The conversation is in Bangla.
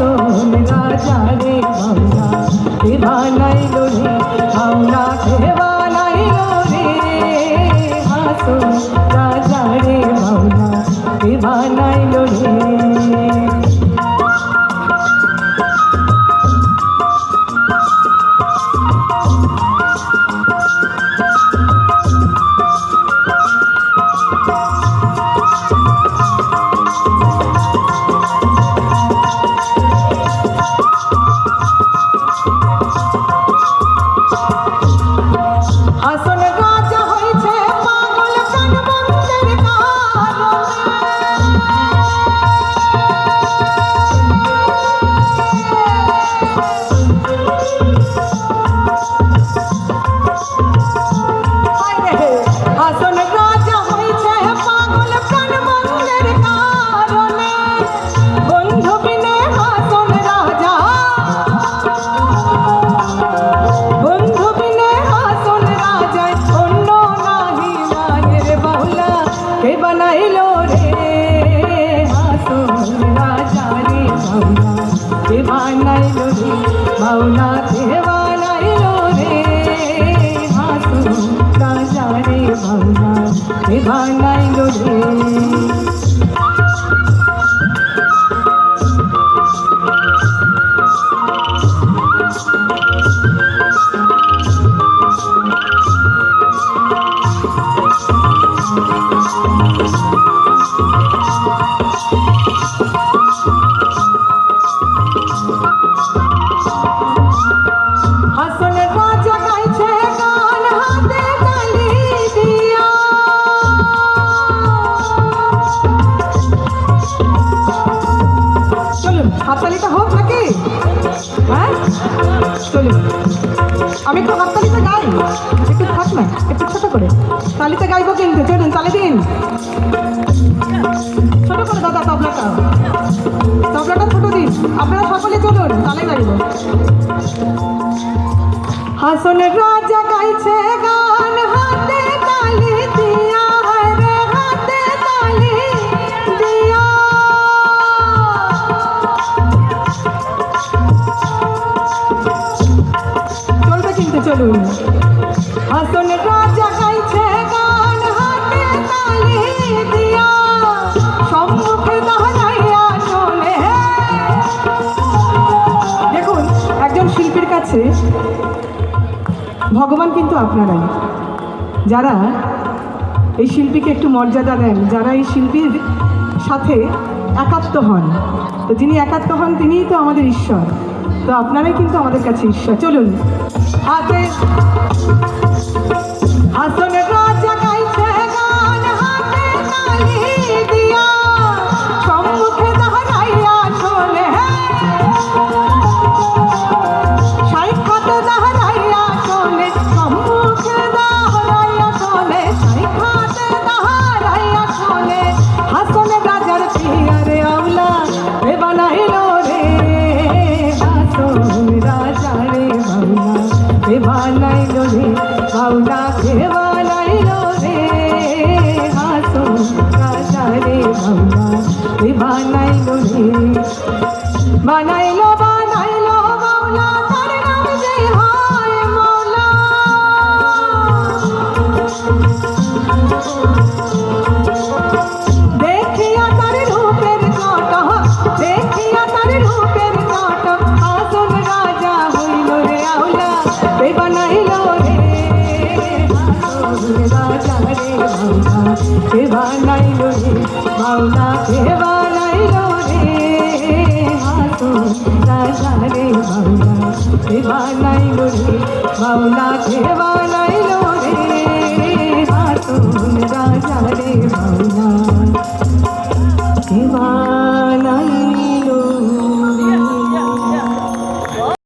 আসন রাজা রে বাউলা কে বানাইলো রে আউলা কে বানাইলো রে আসন বানাইলো হাততালিটা হোক নাকি? হ্যাঁ? চলুন। আমি একটু হাততালিটা গাই। একটু থাক না, একটু ছোট করে। তালিতে গাইবো কিন্তু, চলুন দিন। ছোট করে দাদা তবলাটা। তবলাটা ছোট দিন। আপনারা সকলে চলুন, তালে গাইব। হাসন রাজা গাইছে গান চলুন। হাসন রাজা গাইছে গান, হাতে তালি দেখুন, একজন শিল্পীর কাছে ভগবান কিন্তু আপনারাই। যারা এই শিল্পীকে একটু মর্যাদা দেন, যারা এই শিল্পীর সাথে একাত্ম হন। তো যিনি একাত্ম হন, তিনিই তো আমাদের ঈশ্বর। তো আপনারাই কিন্তু আমাদের কাছে ঈশ্বর। চলুন বাউলা রে। বে বানাইলো রে মাওলা কে বানাইলো রে। হাসন রাজা রে মাওলা কে কে